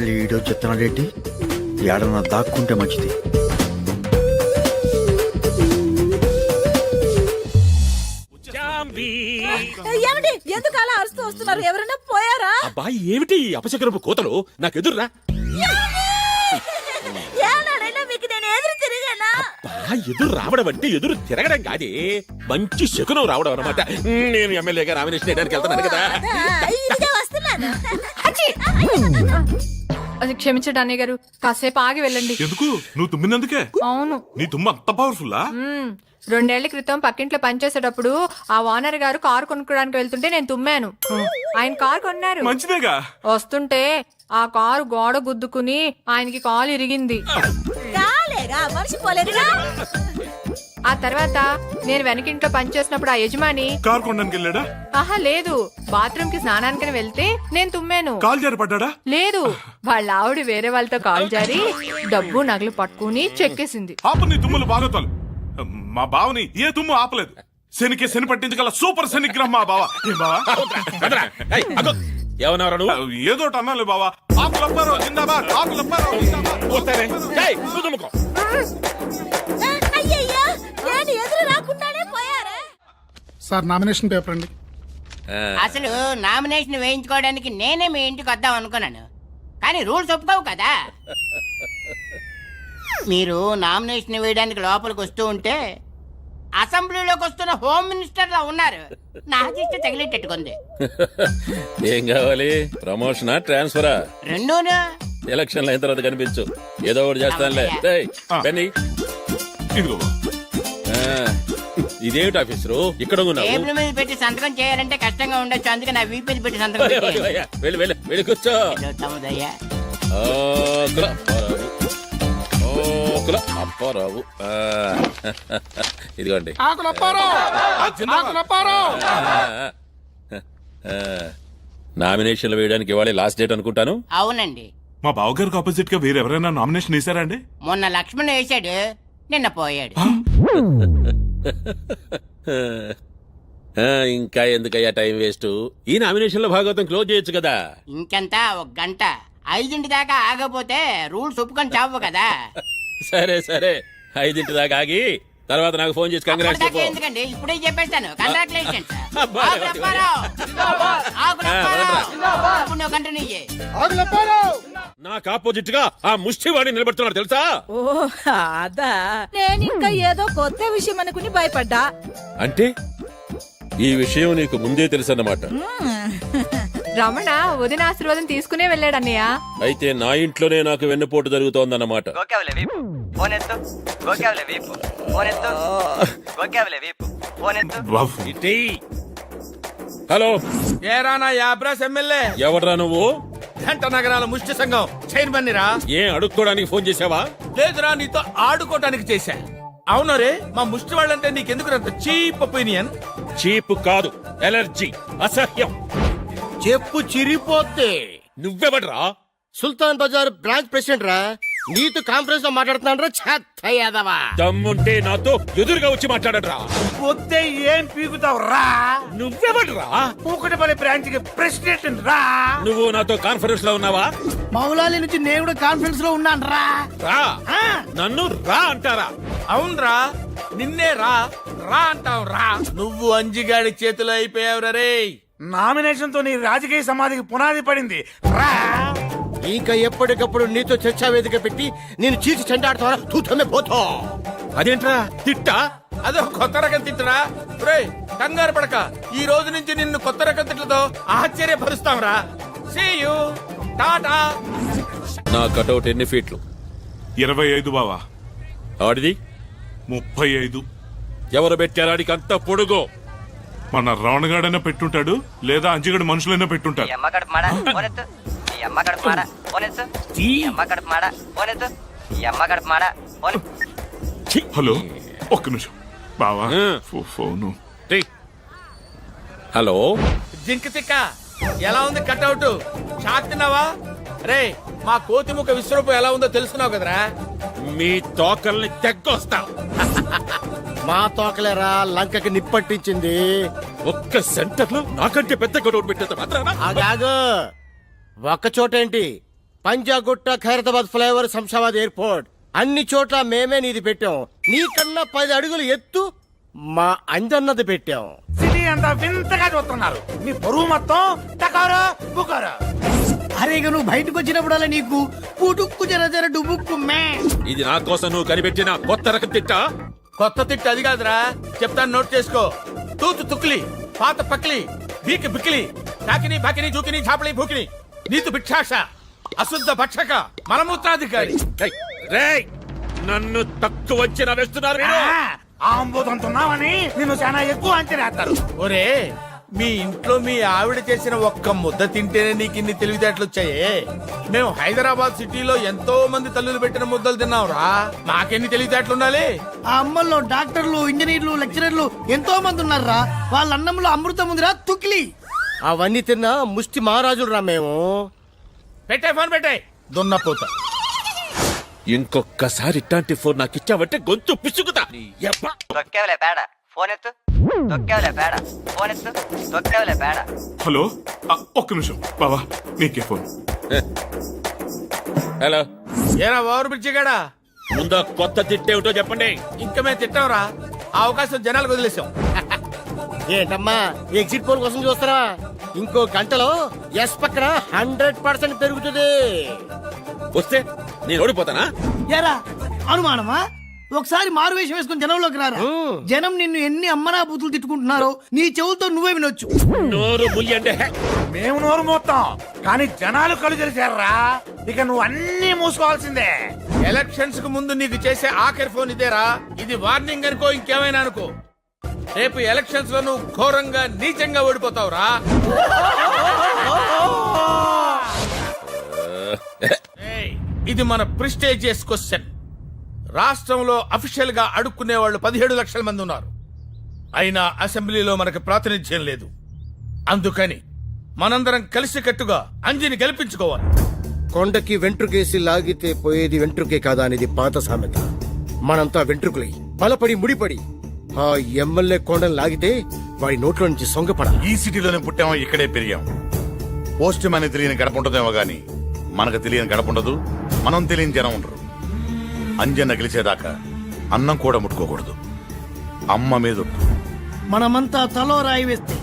మళ్ళీ ఈడో చెప్తున్నాడేంటి ఏడన్నా దాక్కుంటే మంచిది. ఎందుకు అలా అరుస్తూ వస్తున్నారు? ఎవరైనా పోయారా? అబ్బాయి ఏమిటి ఈ అపశకరపు కోతలు? నాకు ఎదుర్రా. ఏనాడైనా మీకు నేను ఎదురు తిరిగానా? ఎదురు రావడం అంటే ఎదురు తిరగడం కాదే. మంచి శకునం రావడం అనమాట నేను ఎమ్మెల్యేగా నామినేషన్ చేయడానికి వెళ్తున్నాను కదా. అదా, క్షమించండి అన్నయ్య గారు కాసేపు ఆగి వెళ్ళండి. ఎందుకు? నువ్వు తుమ్మినందుకే? అవును. నీ తుమ్మ అంత పవర్ఫుల్లా మ్మ్. రెండేళ్ళ క్రితం పక్కింట్లో పనిచేసేటప్పుడు ఆ ఓనర్ గారు కారు కొనుక్కోడానికి వెళ్తుంటే నేను తుమ్మాను. ఆయన కారు కొన్నారు. మంచిదేగా? వస్తుంటే ఆ కారు గోడ గుద్దుకుని ఆయనకి కాలు ఇరిగింది. మనిషి ఆ తర్వాత నేను వెనకింట్లో పనిచేసినప్పుడు ఆ యజమాని కారు కొనడానికి వెళ్ళాడా? ఆహా లేదు. బాత్రూమ్కి స్నానానికి వెళ్తే నేను తుమ్మాను. కాలు జారి పడ్డాడా లేదు. వాళ్ళ ఆవిడ వేరే వాళ్ళతో కాలు జారి డబ్బు నగలు పట్టుకుని చెక్కేసింది. ఆపు నీ తుమ్ములు బాగోతాలు మా బావని ఏ తుమ్ము ఆపలేదు. శనికి శని పట్టించగల సూపర్ శనిగ్రహం మా బావ. ఏ బావా? నువ్వు ఏదో అన్నాలి బావా. ఆకులప్పారో జిందాబాద్ ఆకులప్పారో జిందాబాద్. సార్ నామినేషన్ పేపర్ అండి. అసలు నామినేషన్ వేయించుకోవడానికి నేనే మీ ఇంటికి వద్దాం అనుకున్నాను. కానీ రూల్స్ ఒప్పుకోవు కదా. మీరు నామినేషన్ వేయడానికి లోపలికి వస్తూ ఉంటే అసెంబ్లీలోకి వస్తున్న హోమ్ మినిస్టర్ లా ఉన్నారు. నా దిష్టి తగిలేటట్టుకుంది ఏం కావాలి? ప్రమోషనా ట్రాన్స్ఫరా? రెండూను? ఎలక్షన్ అయిన తర్వాత కనిపించు. ఏదో ఒకటి చేస్తానులే. ఇదిగో ఇదేమిటి ఆఫీసరు? ఇక్కడ ఉన్నావు? టేబుల్ మీద పెట్టి సంతకం చేయాలంటే కష్టంగా ఉండొచ్చు. అందుకే నా వీపీ పెట్టి సంతకం. అయ్యో, వెళ్ళి వెళ్ళి వెళ్ళి కూర్చో. ఏదో తమదయ్యా. ఆకుల అప్పారావు ఆకుల అప్పారావు. ఆ, ఇదిగోండి నామినేషన్లు వేయడానికి ఇవాళ లాస్ట్ డేట్ అనుకుంటాను? అవునండి. మా బావగారికి ఆపోజిట్గా వేరెవరైనా నామినేషన్ వేసారా అండి? మొన్న లక్ష్మణ్ వేశాడు నిన్న పోయాడు. ఇంకా ఎందుకయ్యా టైం వేస్ట్? ఈ నామినేషన్లో భాగవతం క్లోజ్ చేయొచ్చు కదా? ఇంకెంత? ఒక గంట. ఐదింటి దాకా ఆగపోతే రూల్స్ ఒప్పుకొని చావు కదా. సరే సరే. ఐదింటి దాకా ఆగి తర్వాత నాకు ఫోన్ చేసి కంగ్రాట్స్ చెప్పు. ఎందుకండి? ఇప్పుడే చెప్పేస్తాను. ఆకులప్పారో నాకు ఆపోజిట్గా ఆ ముష్టివాడిని నిలబెడుతున్నాడు తెలుసా? ఓ అదా. నేను ఇంకా ఏదో కొత్త విషయం అనుకుని భయపడ్డా. అంటే ఈ విషయం నీకు ముందే తెలుసు అన్నమాట రమణ వదిన ఆశీర్వాదం తీసుకునే వెళ్ళాడన్నయ్య. అయితే నా ఇంట్లోనే నాకు వెన్నుపోటు జరుగుతోందన్నమాట. అన్నమాట వీపు. ఫోన్ ఎత్తు. హలో. ఏరానా యాబ్రాస్ ఎమ్మెల్యే? ఎవడ్రా నువ్వు? జంట నగరాల ముష్టి సంఘం చైర్మన్ రా. ఏం అడుక్కోడానికి ఫోన్ చేసావా లేదురా నీతో ఆడుకోవటానికి చేశా. అవును రే? మా ముష్టి వాళ్ళంటే నీకెందుకు అంత చీప్ ఒపీనియన్? చీప్ కాదు ఎలర్జీ అసహ్యం. చెప్పు చిరిపోతే. నువ్వెవడ్రా? సుల్తాన్ బజార్ బ్రాంచ్ ప్రెసిడెంట్ రా. నీతో కాన్ఫరెన్స్లో మాట్లాడుతున్నాను రా చెత్త యాదవా. దమ్ముంటే నాతో ఎదురుగా వచ్చి మాట్లాడడ్రా వస్తే ఏం పీకుతావు రా నువ్వెవడ్రా పూకటపల్లి బ్రాంచ్కి ప్రెసిడెంట్ రా. నువ్వు నాతో కాన్ఫరెన్స్లో ఉన్నావా? మౌలాలి నుంచి నేను కూడా కాన్ఫరెన్స్లో ఉన్నాను రా. రా నన్ను రా అంటారా? అవునరా. నిన్నే రా. రా అంటావు రా నువ్వు అంజిగాడి చేతిలో అయిపోయావు రే నామినేషన్తో నీ రాజకీయ సమాధికి పునాది పడింది. రా. ఇంకా ఎప్పటికప్పుడు నీతో చర్చా వేదిక పెట్టి నేను చీచి చెండాడుతావా తూతమే పోతా. అదేంట్రా? తిట్టా? అదో కొత్త రకం తిట్టురా. రే కంగారు పడక. ఈ రోజు నుంచి నిన్ను కొత్త రకం తిట్లతో ఆశ్చర్యపరుస్తాం రా యూ టాటా నా కటౌట్ ఎన్ని ఫీట్లు? ఇరవై ఐదు బావా. ఆడిది? ముప్పై ఐదు. ఎవరు పెట్టారు? ఆడికి అంత పొడుగు. మన రావణగాడైనా పెట్టుంటాడు లేదా అంజిగడు మనుషులైనా పెట్టుంటారు. ಈ ಅಮ್ಮ ಕಡುಪು ಮಾಡ ಫೋನ್ ಎತ್ತು ಈ ಅಮ್ಮ ಕಡುಪು ಮಾಡ ಫೋನ್ ಎತ್ತು ಈ ಅಮ್ಮ ಕಡುಪು ಮಾಡ ಫೋನ್ ಎತ್ತು ಈ ಅಮ್ಮ ಕಡುಪು ಮಾಡ ಫೋನ್ హలో ఒక్క నిమిషం బావా ఆ. ఫో- ఫోను రేయ్. హలో జింక్ చిక్క ఎలా ఉంది కట్అవుట్ షాక్ తిన్నావా రే మా కోతి ముఖ విశ్వరూపం ఎలా ఉందో తెలుసుకున్నావు కదరా మీ తోకల్ని తెగ్గొస్తా మా తోకలేరా లంకకి నిప్పట్టించింది ఒక్క సెంటర్ లో నాకంటే పెద్ద కటౌట్ పెట్టేంత మాత్రానా అగాగు ఒక్క చోటేంటి పంజాగుట్ట ఖైరతాబాద్ ఫ్లైఓవర్ శంషాబాద్ ఎయిర్పోర్ట్. అన్ని చోట్ల మేమే నీది పెట్టాం. నీకన్నా పది అడుగులు ఎత్తు మా అంజన్నది పెట్టాం. సిటీ అంతా వింతగా చూస్తున్నారు. మీ బరువు మొత్తం టకారా బుకారా. అరే ఇక నువ్వు బయటకు వచ్చినప్పుడల్లా నీకు పుటుక్కు జర జర డుబుక్కు మే. ఇది నా కోసం నువ్వు కనిపెట్టిన కొత్త రకం తిట్ట? కొత్త తిట్టు అది కాదురా. చెప్తాను నోట్ చేసుకో. తూతు తుక్లి పాత పక్లి బీకి బిక్లి కాకిని బాకిని జూకిని చాపలి భూకిని. నీతు భిక్షాష అశుద్ధ భక్షక మలమూత్రాధికారి. రేయ్, రేయ్, నన్ను తక్కువ అంచనా వేస్తున్నారు మీరు. ఆంబోదంతున్నావని నిన్ను చాలా ఎక్కువ అంచనా వేస్తారు ఒరే మీ ఇంట్లో మీ ఆవిడ చేసిన ఒక్క ముద్ద తింటేనే నీకు ఇన్ని తెలివితేటలు వచ్చాయే. మేము హైదరాబాద్ సిటీలో ఎంతో మంది తల్లులు పెట్టిన ముద్దలు తిన్నావురా మాకెన్ని తెలివితేటలు ఉండాలి? ఆ అమ్మల్లో డాక్టర్లు ఇంజనీర్లు లెక్చరర్లు ఎంతో మంది ఉన్నారా వాళ్ళ అన్నంలో అమృతం ఉందిరా తుక్లి. అవన్నీ తిన్న ముష్టి మహారాజులు రా మేము. పెట్టే ఫోన్ పెట్టే. దున్నపోత. ఇంకొక్కసారి ఇట్లాంటి ఫోన్ నాకు ఇచ్చావంటే గొంతు పిసుకుతా. తొక్కేవలే పేడ. ఫోన్ ఎత్తు. తొక్కేవలే పేడ. ఫోన్ ఎత్తు. తొక్కేవలే పేడ. హలో? ఆ, ఒక్క నిమిషం. బావా నీకే ఫోన్. హలో. ఏరా ఓవర్ బ్రిడ్జిగాడా ముందు కొత్త తిట్టేమిటో చెప్పండి. ఇంకా మేము తిట్టాంరా. ఆ అవకాశం జనాలకు వదిలేసాం. ఏంటమ్మా ఎగ్జిట్ పోల్ కోసం చూస్తారా ఇంకో గంటలో ఎస్ పక్కన హండ్రెడ్ పర్సెంట్ పెరుగుతుంది. వస్తే నేను ఓడిపోతానా? ఎరా అనుమానమా? ఒకసారి మారు వేషం వేసుకుని జనంలోకి రారా? జనం నిన్ను ఎన్ని అమ్మనా బూతులు తిట్టుకుంటున్నారో నీ చెవులతో నువ్వే వినొచ్చు. నోరు ముయ్యండి మేము నోరు మోస్తాం కానీ జనాలు కళ్ళు తెరిచారా? ఇక నువ్వు అన్ని మూసుకోవాల్సిందే. ఎలక్షన్స్కు ముందు నీకు చేసే ఆఖరి ఫోన్ ఇదేరా. ఇది వార్నింగ్ అనుకో ఇంకేమైనా అనుకో. రేపు ఎలక్షన్స్లో నువ్వు ఘోరంగా నీచంగా ఓడిపోతావురా. ఏయ్, ఇది మన ప్రిస్టేజియస్ క్వశ్చన్. రాష్ట్రంలో అఫీషియల్గా అడుక్కునే వాళ్ళు పదిహేడు లక్షల మంది ఉన్నారు. అయినా అసెంబ్లీలో మనకు ప్రాతినిధ్యం లేదు. అందుకని మనందరం కలిసికట్టుగా అంజిని గెలిపించుకోవాలి. కొండకి వెంట్రుకేసి లాగితే పోయేది వెంట్రుకే కాదా అనేది పాత సామెత. మనంతా వెంట్రుకలై బలపడి ముడిపడి ఆ ఎమ్మెల్యే కొండను లాగితే వాడి నోట్లో నుంచి సొంగపడాలి. ఈ సిటీలోనే పుట్టామో? ఇక్కడే పెరిగాం. పోస్ట్ మ్యాన్ తెలియని గడప ఉంటుందేమో గాని మనకు తెలియని గడప ఉండదు మనం తెలియని జనం ఉండరు. అంజన్న గెలిచేదాకా అన్నం కూడా ముట్టుకోకూడదు. అమ్మ మీద ఒట్టు. మనమంతా తలో రాయి వేస్తే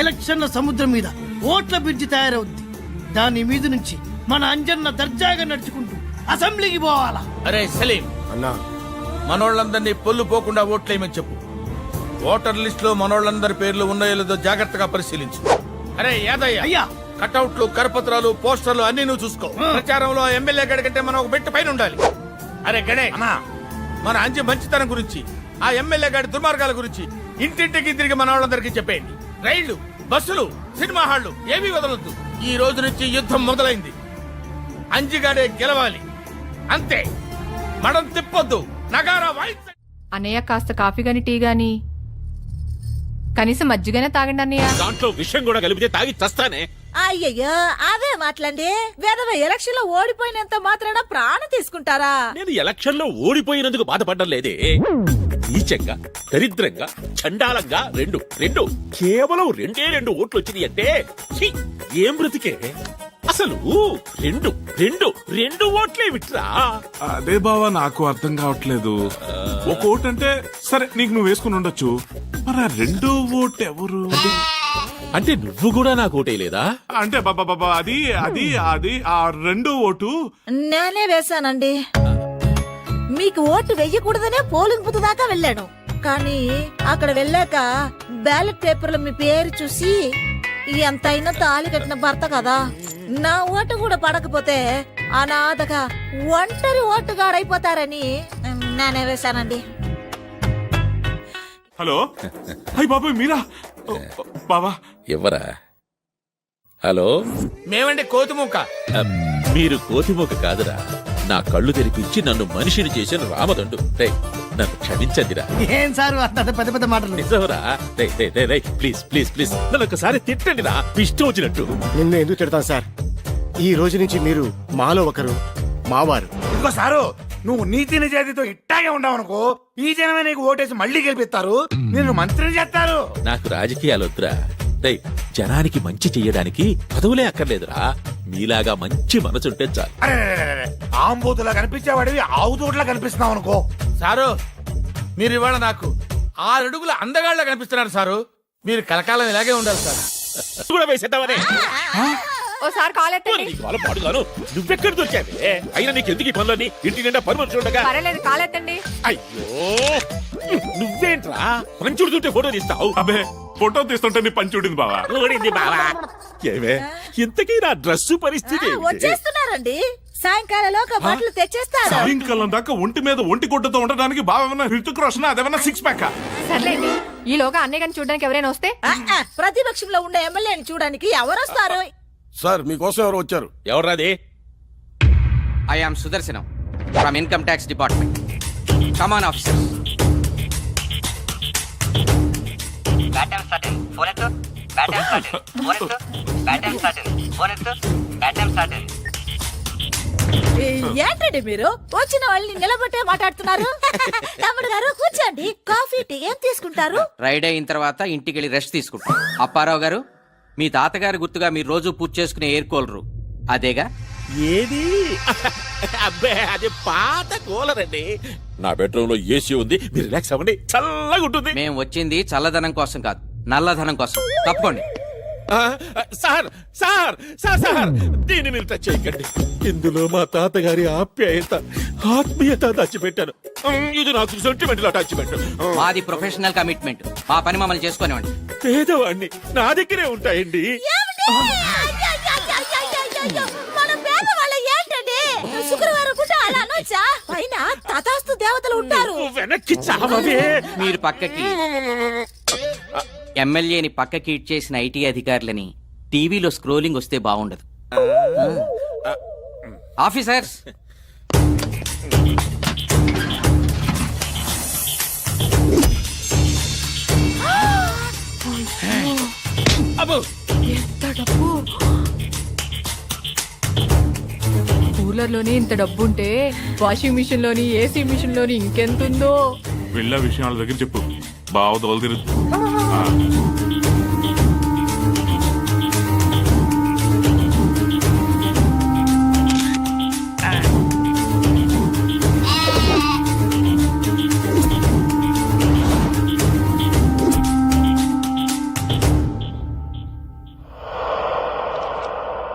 ఎలక్షన్ల సముద్రం మీద ఓట్ల బ్రిడ్జి తయారవుద్ది. దాని మీద నుంచి మన అంజన్న దర్జాగా నడుచుకుంటూ అసెంబ్లీకి పోవాలా? అరే సలీం. అన్నా మనోళ్ళందరినీ పొల్లు పోకుండా ఓట్లేయమని చెప్పు. ఓటర్ లిస్ట్లో మనోళ్ళందరి పేర్లు ఉన్నాయో లేదో జాగ్రత్తగా పరిశీలించు. అరే యాదయ్య అయ్యా. కటౌట్లు కరపత్రాలు పోస్టర్లు అన్ని నువ్వు చూసుకో. ప్రచారంలో ఎమ్మెల్యే గడి కంటే మనం ఒక బెట్టు పైన ఉండాలి. అరే గడే మన అంజి మంచితనం గురించి ఆ ఎమ్మెల్యే గారి దుర్మార్గాల గురించి ఇంటింటికి తిరిగి మన వాళ్ళందరికీ చెప్పేయండి. రైళ్ళు బస్సులు సినిమా హాళ్ళు ఏమీ వదలొద్దు. ఈ రోజు నుంచి యుద్ధం మొదలైంది. అంజిగాడే గెలవాలి. అంతే. మడం తిప్పొద్దు. అన్నయ్య కాస్త కాఫీ గాని టీ గాని. కనీసం మజ్జిగనే తాగండి అన్నయ్య దాంట్లో విషయం కూడా కలిపితే తాగి చస్తానే. అయ్యయ్యో అవే మాట్లాడి. వేదవ ఎలక్షన్లో ఓడిపోయినంత మాత్రాన ప్రాణం తీసుకుంటారా? నేను ఎలక్షన్లో ఓడిపోయినందుకు బాధపడడం లేదే. నీచంగా దరిద్రంగా చండాలంగా రెండు రెండు. కేవలం రెండే రెండు ఓట్లు వచ్చినాయి అంటే ఛీ, ఏం బ్రతికే? అసలు రెండు రెండు రెండు ఓట్లే విట్రా అదే బావా నాకు అర్థం కావట్లేదు. ఒక ఓట్ అంటే సరే నీకు నువ్వు వేసుకుని ఉండొచ్చు. మరి ఆ రెండో ఓట్ ఎవరు? అంటే నువ్వు కూడా నాకు ఓటేయలేదా అంటే బాబా బాబా అది అది అది ఆ రెండో ఓటు. నేనే వేశానండి. మీకు ఓటు వెయ్యకూడదనే పోలింగ్ బూత్ దాకా వెళ్ళాను. కానీ అక్కడ వెళ్ళాక బ్యాలెట్ పేపర్లో మీ పేరు చూసి ఎంతైనా తాళి కట్టిన భర్త కదా. నా ఓటు కూడా పడకపోతే అనాథగా ఒంటరి ఓటుగాడైపోతారని నేనే వేశానండి. హలో? అయ్యి బాబాయ్ మీరా? ఓ, బావా. ఎవరా? హలో? మేమంటే కోతిముక్క ఆ, మీరు కోతిమోక కాదురా. నా కళ్ళు తెరిపించి నన్ను మనిషిని చేసిన రామదండు. రే నన్ను క్షమించండిరా. ఏం సార్ అంత పెద్ద పెద్ద మాటలు? నిజంరా? రే రే రే రే ప్లీజ్ ప్లీజ్ ప్లీజ్. నన్ను ఒకసారి తిట్టండిరా. ఇష్టం వచ్చినట్టు. నిన్ను ఎందుకు తిడతాను సార్? ఈ రోజు నుంచి మీరు మాలో ఒకరు మావారు. ఇంకో సారు నువ్వు నీతి నిజాయితీతో ఇట్టాగే ఉండవు అనుకో ఈ జనమే నీకు ఓటేసి మళ్ళీ గెలిపిస్తారు. నిన్ను మంత్రిని చేస్తారు. నాకు రాజకీయాలు వద్దురా. డేయ్ జనానికి మంచి చెయ్యడానికి పదవులే అక్కర్లేదురా. మీలాగా మంచి మనసుంటే చాలు. అరే ఆంబోతులా కనిపించేవాడివి ఆవు తోటలా కనిపిస్తున్నావు అనుకో. సారు మీరు ఇవాళ నాకు ఆరు అడుగుల అందగాళ్ళ కనిపిస్తున్నారు సారు. మీరు కలకాలం ఇలాగే ఉండాలి సార్. కూడా వేసేద్దామనే. ఓసారి కాల్ ఎత్తండి. నీకు వాళ్ళ పాడుగాను నువ్వెక్కడ దొరికావే అయినా నీకు ఎందుకు ఈ పనులని ఇంటి నిండా పని మనుషులు ఉండగా. పర్వాలేదు కాల్ ఎత్తండి. అయ్యో నువ్వేంట్రా? పంచుడుతుంటే ఫోటో తీస్తావు. అబే ఫోటో తీస్తుంటే నీ పని చూడింది బావా. ఊడింది బావా. ఏమే ఇంతకీ నా డ్రెస్సు పరిస్థితి ఆ? వచ్చేస్తున్నారండి. సాయంకాలంలోగా బట్టలు తెచ్చేస్తారు. సాయంకాలం దాకా ఒంటి మీద ఒంటి గుడ్డతో ఉండడానికి బావేమన్నా హృతిక్ రోషన్ అదేమన్నా సిక్స్ ప్యాక్ సర్లేండి ఈలోగా అన్నయ్య గారిని చూడడానికి ఎవరైనా వస్తే? ఆ, ఆ, ప్రతిపక్షంలో ఉండే ఎమ్మెల్యేని చూడడానికి ఎవరు వస్తారు? సార్ మీకోసం ఎవరు వచ్చారు. ఎవర్రాది I am Sudarshanam from income tax department come on officer phone ఎత్తు ఫోన్ ఎత్తు ఫోన్ ఎత్తు ఏంటండి మీరు? వచ్చిన వాళ్ళని నిలబట్టే మాట్లాడుతున్నారు. తమ్ముడు గారు కూర్చోండి. కాఫీ టీ ఏం తీసుకుంటారు? రైడ్ అయిన తర్వాత ఇంటికి వెళ్ళి రెస్ట్ తీసుకుంటాం. అప్పారావు గారు మీ తాతగారి గుర్తుగా మీరు రోజు పూజ చేసుకునే ఎయిర్ కూలరు. అదేగా? ఏది? అబ్బే అది పాత కూలర్ అండి నా బెడ్రూమ్లో ఏసీ ఉంది మీరు రిలాక్స్ అవ్వండి. చల్లగా ఉంటుంది. మేము వచ్చింది చల్లదనం కోసం కాదు నల్లధనం కోసం. తప్పండి ఆ, సార్ సార్ సార్ సార్ దీన్ని మీరు టచ్ చేయకండి. ఇందులో మా తాతగారి ఆప్యాయత ఆత్మీయత దాచిపెట్టాను. ఉమ్, ఇది నాకు సెంటిమెంట్లో టచ్మెంట్ మాది ప్రొఫెషనల్ కమిట్మెంట్ మా పని మమ్మల్ని చేసుకునేవండి పేదవాణ్ణి నా దగ్గరే ఉంటాయండి. ఏమిటి? అయ్యయ్యయ్యయ్యయ్యయ్యయ్యో, మన పేదవాళ్ళ ఏంటండి? శుక్రవారం కూడా అనొచ్చా పైన తథాస్తు దేవతలు ఉంటారు. వెనక్కి చావవే. మీరు పక్కకి. ఎమ్మెల్యేని పక్కకి ఇచ్చేసిన ఐటీ అధికారులని టీవీలో స్క్రోలింగ్ వస్తే బాగుండదు. ఆఫీసర్స్! ఎంత డబ్బు? కూలర్లోని ఇంత డబ్బు ఉంటే వాషింగ్ మిషన్లోని ఏసీ మిషన్లోని ఇంకెంత ఉందో వెళ్ళే విషయం వాళ్ళ దగ్గర చెప్పు. బావ దోలు తిరుగు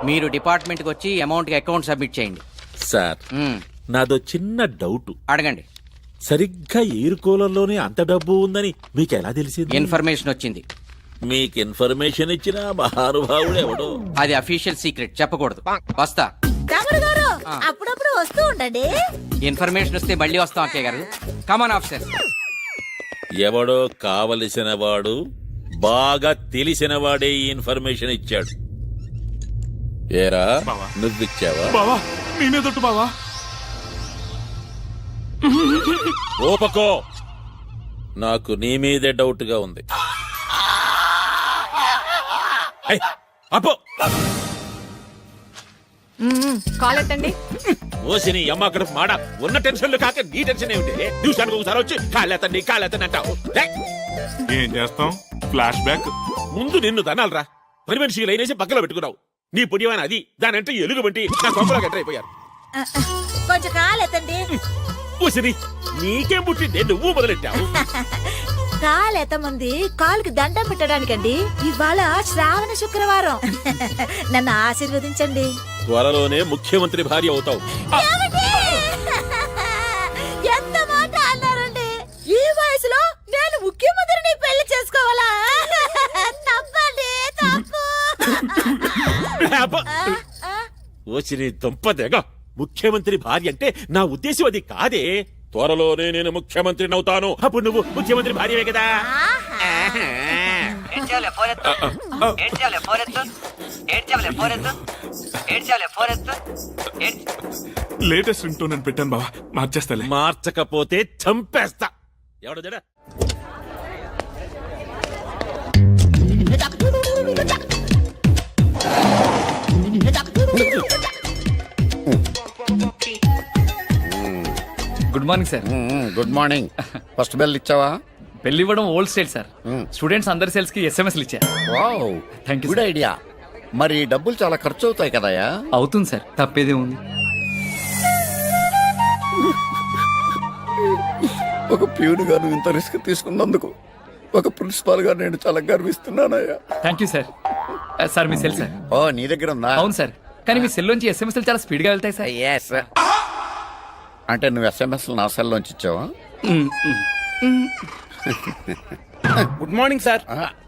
మీరు డిపార్ట్మెంట్కి వచ్చి అమౌంట్కి అకౌంట్ సబ్మిట్ చేయండి. సార్ మ్మ్. నాదో చిన్న డౌట్. అడగండి. సరిగ్గా ఎయిర్ కూలర్లోనే అంత డబ్బు ఉందని మీకు ఎలా తెలిసింది? ఇన్ఫర్మేషన్ వచ్చింది. మీకు ఇన్ఫర్మేషన్ ఇచ్చిన మహానుభావుడు ఎవడో. అది అఫీషియల్ సీక్రెట్ చెప్పకూడదు. వస్తా. తమ్ముడు గారు అప్పుడప్పుడు వస్తూ ఉండండి. ఇన్ఫర్మేషన్ వస్తే మళ్ళీ వస్తాం అక్కయ్య గారు. కమాన్ ఆఫీసర్ ఎవడో కావలసిన వాడు బాగా తెలిసిన వాడే ఈ ఇన్ఫర్మేషన్ ఇచ్చాడు. ఏరా? బావా. నువ్విచ్చావా? బావా నీ మీదొట్టు బావా. ఓపకో! నాకు నీ మీదే డౌట్గా ఉంది. ఏయ్, అప్పో కాల్ ఎత్తండి. ఓసి నీ అమ్మ అక్కడ మాడ. ఉన్న టెన్షన్లు కాక నీ టెన్షన్ ఏమిటి? నిమిషానికి ఒకసారి వచ్చి కాళ్ళెత్తండి కాళ్ళెత్తండి అంటావు. ఏయ్, ఏం చేస్తాం? Flash back? ముందు నిన్ను తనాలరా పని మనిషి లైనేసి పక్కలో పెట్టుకున్నావు. నీ పుణ్యమైన అది. దానంటే ఎలుగు వంటి నా కొంపలో గట్రైపోయారు కొంచెం కాలెత్తండి ఓసిని నీకేం పుట్టిందే? నువ్వు మొదలెట్టావు. కాలెత్తమంది కాలుకి దండం పెట్టడానికండి. ఇవాళ శ్రావణ శుక్రవారం. నన్ను ఆశీర్వదించండి. త్వరలోనే ముఖ్యమంత్రి భార్య అవుతావు? ఎంత మాట అన్నారండి? ఈ వయసులో నేను ముఖ్యమంత్రిని పెళ్ళి చేసుకోవాలా? అబ్బా! ఓసిని ముఖ్యమంత్రి భార్య అంటే నా ఉద్దేశం అది కాదే. త్వరలోనే నేను ముఖ్యమంత్రిని అవుతాను. అప్పుడు నువ్వు ముఖ్యమంత్రి భార్యవే కదా. ఏడ్చావులే ఏడ్చావులే ఏడ్చావులే ఏడ్చావులే లేటెస్ట్ రింగ్ టోన్ అని పెట్టాను బావా. మార్చేస్తాలే. మార్చకపోతే చంపేస్తా. ఎవడు జడ good morning sir. Good morning. First bell ఇచ్చావా? పెళ్ళి ఇవ్వడం ఓల్డ్ స్టైల్ సార్. స్టూడెంట్స్ అందరి సెల్స్కి ఎస్ఎంఎస్లు ఇచ్చారు. Wow Thank you, good. Idea మరి డబ్బులు చాలా ఖర్చు అవుతాయి కదయా అవుతుంది సార్ తప్పేదే ఉంది. ఒక ప్యూన్గా నువ్వు ఇంత రిస్క్ తీసుకున్నందుకు ఒక ప్రిన్సిపాల్గా నేను చాలా గర్విస్తున్నానయ్యా. థ్యాంక్ యూ సార్ సార్ మీ సెల్ సార్ ఓ నీ దగ్గర ఉందా? అవును సార్ కానీ మీ సెల్ నుంచి ఎస్ఎంఎస్లు చాలా స్పీడ్గా వెళ్తాయి సార్. ఎస్ అంటే నువ్వు ఎస్ఎంఎస్ నా సెల్ నుంచి ఇచ్చావా గుడ్ మార్నింగ్ సార్.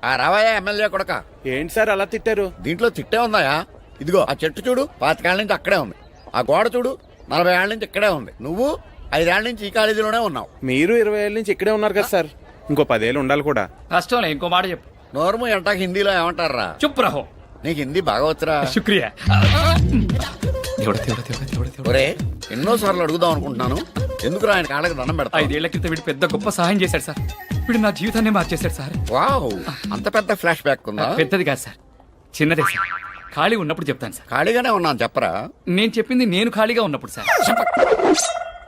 ఆ, రావయ్యా ఎమ్మెల్యే కొడక. ఏంటి సార్ అలా తిట్టారు? దీంట్లో తిట్టే ఉందాయా ఇదిగో ఆ చెట్టు చూడు పాతికేళ్ళ నుంచి అక్కడే ఉంది. ఆ గోడ చూడు నలభై ఏళ్ళ నుంచి ఇక్కడే ఉంది. నువ్వు ఐదేళ్ళ నుంచి ఈ కాలేజీలోనే ఉన్నావు. మీరు ఇరవై ఏళ్ళ నుంచి ఇక్కడే ఉన్నారు కదా సార్. ఇంకో పదేళ్ళు ఉండాలి కూడా. కష్టంలే ఇంకో మాట చెప్పు. నోర్ము ఎంటాక హిందీలో ఏమంటారా? చుప్ రహో. నీకు హిందీ బాగా వచ్చరా శుక్రియా దేవుడా దేవుడా దేవుడా దేవుడా దేవుడా ఒరే ఎన్నో సార్లు అడుగుదాం అనుకుంటున్నాను ఎందుకు ఆయన కాళ్ళకి దండం పెడతా ఐదేళ్ళ క్రితం వీడు పెద్ద గొప్ప సహాయం చేశాడు సార్ వీడు నా జీవితాన్ని మార్చేశాడు సార్ వావ్ అంత పెద్ద ఫ్లాష్ బ్యాక్ ఉందా పెద్దది కాదు సార్ చిన్నదే సార్ ఖాళీ ఉన్నప్పుడు చెప్తాను సార్ ఖాళీగానే ఉన్నాను చెప్పరా నేను చెప్పింది నేను ఖాళీగా ఉన్నప్పుడు సార్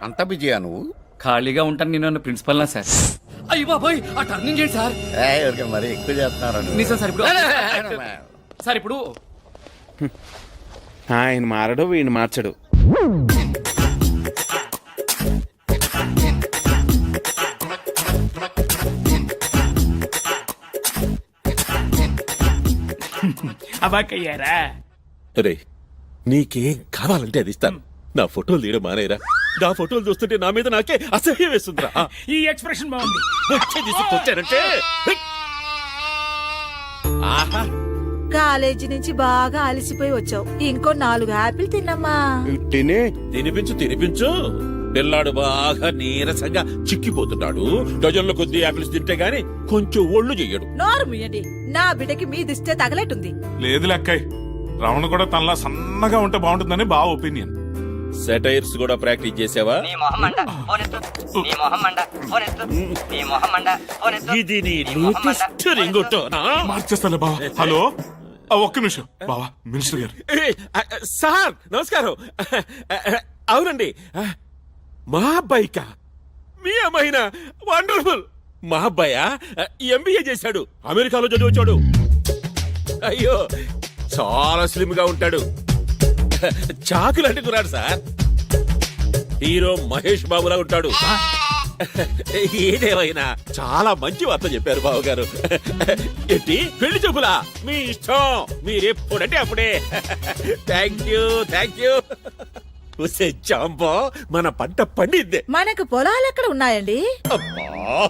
అంత బిజీయా నువ్వు ఖాళీగా ఉంటాను నేను అన్న ప్రిన్సిపల్ నా సార్ అయ్యి బాబాయ్ ఆ టర్నింగ్ చేయండి సార్ మరి ఎక్కువ చేస్తున్నారు నిజం సార్ ఇప్పుడు సార్ ఇప్పుడు ఆయన మారడు వీడిని మార్చడు. అబాకయ్యారా రే నీకేం కావాలంటే అది ఇస్తాను. నా ఫోటోలు తీయడం మానేరా. నా ఫోటోలు చూస్తుంటే నా మీద నాకే అసహ్యం వేస్తుందిరా. ఈ ఎక్స్ప్రెషన్ బాగుంది. వచ్చే తీసుకొచ్చారంటే. ఆహా. కాలేజీ నుంచి బాగా అలసిపోయి వచ్చావు. ఇంకో నాలుగు యాపిల్ తిన్నమ్మా. తినే? తినిపించు తినిపించు. పిల్లాడు బాగా నీరసంగా చిక్కిపోతున్నాడు. డజన్ల కొద్ది యాపిల్స్ తింటే గాని కొంచెం ఒళ్ళు చెయ్యడు. నోరు ముయ్యండి నా బిడ్డకి మీ దిష్టే తగలేటుంది లేదు లెక్కయ్ రమణ కూడా తనలా సన్నగా ఉంటే బాగుంటుందని బావ ఒపీనియన్. సెటైర్స్ కూడా ప్రాక్టీస్ చేసావా? నీ మొహం మండ ఫోనెత్తు నీ మొహం మండ ఫోనెత్తు నీ మొహం మండ ఫోనెత్తు ఇది నీ లేటెస్ట్ రింగుటోనా? మార్చేస్తాను బావ హలో? ఆ, ఒక్క నిమిషం. బావా మినిస్టర్ గారు. సార్ నమస్కారం. అవునండి. మా అబ్బాయికా. మీ అమ్మాయినా? వండర్ఫుల్. మా అబ్బాయా? ఎంబీఏ చేశాడు. అమెరికాలో చదివచ్చాడు అయ్యో చాలా స్లిమ్గా ఉంటాడు చాకులు అంటుకున్నాడు సార్. హీరో మహేష్ బాబులా ఉంటాడు. ఏదేమైనా? చాలా మంచి వార్త చెప్పారు బాబు గారు ఏంటి? పెళ్ళి చూపులా? మీ ఇష్టం. మీరెప్పుడంటే అప్పుడే. థ్యాంక్ యూ థ్యాంక్ యూ జాంబో మన పంట పండిద్దే. మనకు పొలాలు ఎక్కడ ఉన్నాయండి? అబ్బా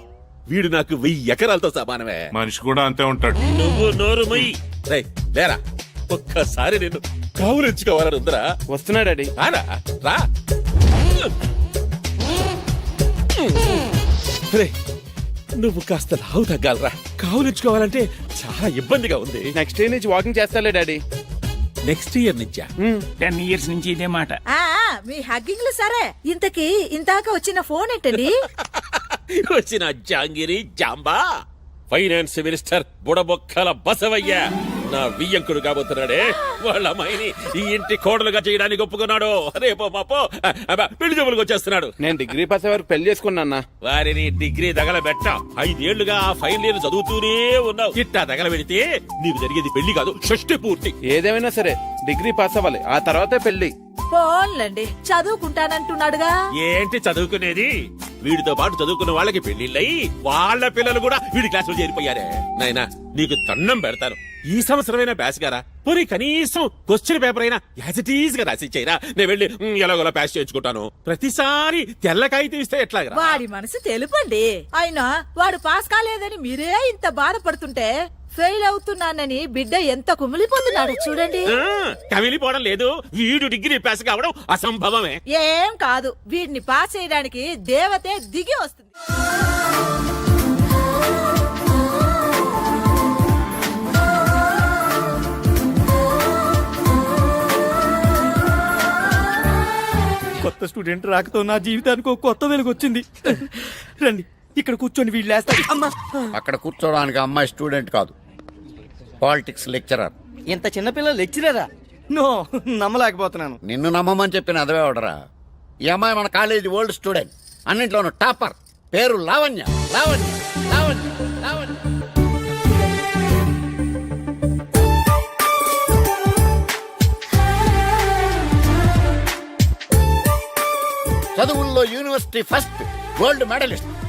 వీడు నాకు వెయ్యి ఎకరాలతో సమానమే. మనిషి కూడా అంతే ఉంటాడు. నువ్వు నోరు మొయ్యి. రేయ్, లేరా? ఒక్కసారి నేను కావులించుకోవాలని ఉందరా. వస్తున్నాడు డాడీ. రారా రా. రే నువ్వు కాస్త లావు తగ్గాలరా. కావులించుకోవాలంటే చాలా ఇబ్బందిగా ఉంది. నెక్స్ట్ డే నుంచి వాకింగ్ చేస్తాలే డాడీ. నెక్స్ట్ ఇయర్ నుంచా? టెన్ ఇయర్స్ నుంచి ఇదే మాట. ఆ మీ హగ్గింగ్లు సరే. ఇంతకీ ఇంతాక వచ్చిన ఫోన్ ఏంటండి? వచ్చిన జాంగిరి జాంబా. Finance minister Budabokkala Basavayya. నా వియ్యంకుడు కాబోతున్నాడే. వాళ్ళ అమ్మాయిని ఈ ఇంటి కోడలుగా చేయడానికి ఒప్పుకున్నాడు. రేపో మాపో అబ్బా, పెళ్ళి చూపులకు వచ్చేస్తున్నాడు. నేను డిగ్రీ పాస్ అయ్యే వరకు పెళ్ళి చేసుకున్నా వారిని డిగ్రీ తగలబెట్ట. ఐదేళ్ళుగా ఆ ఫైనల్ ఇయర్ చదువుతూనే ఉన్నావు. ఇట్టా తగలబెడితే నీకు జరిగేది పెళ్ళి కాదు షష్టి పూర్తి. ఏదేమైనా సరే డిగ్రీ పాస్ అవ్వాలి. ఆ తర్వాతే పెళ్ళి ఫోన్లండి చదువుకుంటానంటున్నాడుగా. ఏంటి చదువుకునేది? వీడితో పాటు చదువుకున్న వాళ్ళకి పెళ్ళిళ్ళయి వాళ్ళ పిల్లలు కూడా వీడి క్లాసులు చేరిపోయారే. నాయనా నీకు దండం పెడతాను. ఈ సంవత్సరమైనా ప్యాస్ గారా? పోనీ కనీసం క్వశ్చన్ పేపర్ అయినా యాజ్ ఇట్ ఈజ్గా రాసి ఇచ్చేయరా నేను వెళ్ళి "ఉమ్, ఎలాగోలా ప్యాస్ చేయించుకుంటాను. ప్రతిసారి తెల్ల కాగితం ఇస్తే ఎట్లాగరా? వాడి మనసు తెలుపండి. అయినా వాడు పాస్ కాలేదని మీరే ఇంత బాధపడుతుంటే ఫెయిల్ అవుతున్నానని బిడ్డ ఎంత కుమిలిపోతున్నాడు చూడండి. ఆ, కమిలిపోవడం లేదు. వీడు డిగ్రీ పాస్ కావడం అసంభవమే. ఏం కాదు వీడిని పాస్ చేయడానికి దేవతే దిగి వస్తుంది. కొత్త స్టూడెంట్ రాకతో నా జీవితానికి ఒక కొత్త వెలుగు వచ్చింది. రండి ఇక్కడ కూర్చొని వీళ్ళు వేస్తారు అమ్మా. అక్కడ కూర్చోడానికి అమ్మాయి స్టూడెంట్ కాదు. Politics lecturer. ఇంత చిన్నపిల్ల లెక్చరరా? నో నమ్మలేకపోతున్నాను. నిన్ను నమ్మమని చెప్పిన అదవేవడరా ఈ అమ్మాయి మన కాలేజీ ఓల్డ్ స్టూడెంట్. అన్నింటిలోనూ టాపర్. పేరు లావణ్య. లావణ్య. లావణ్య. లావణ్య. చదువుల్లో యూనివర్సిటీ ఫస్ట్ గోల్డ్ మెడలిస్ట్.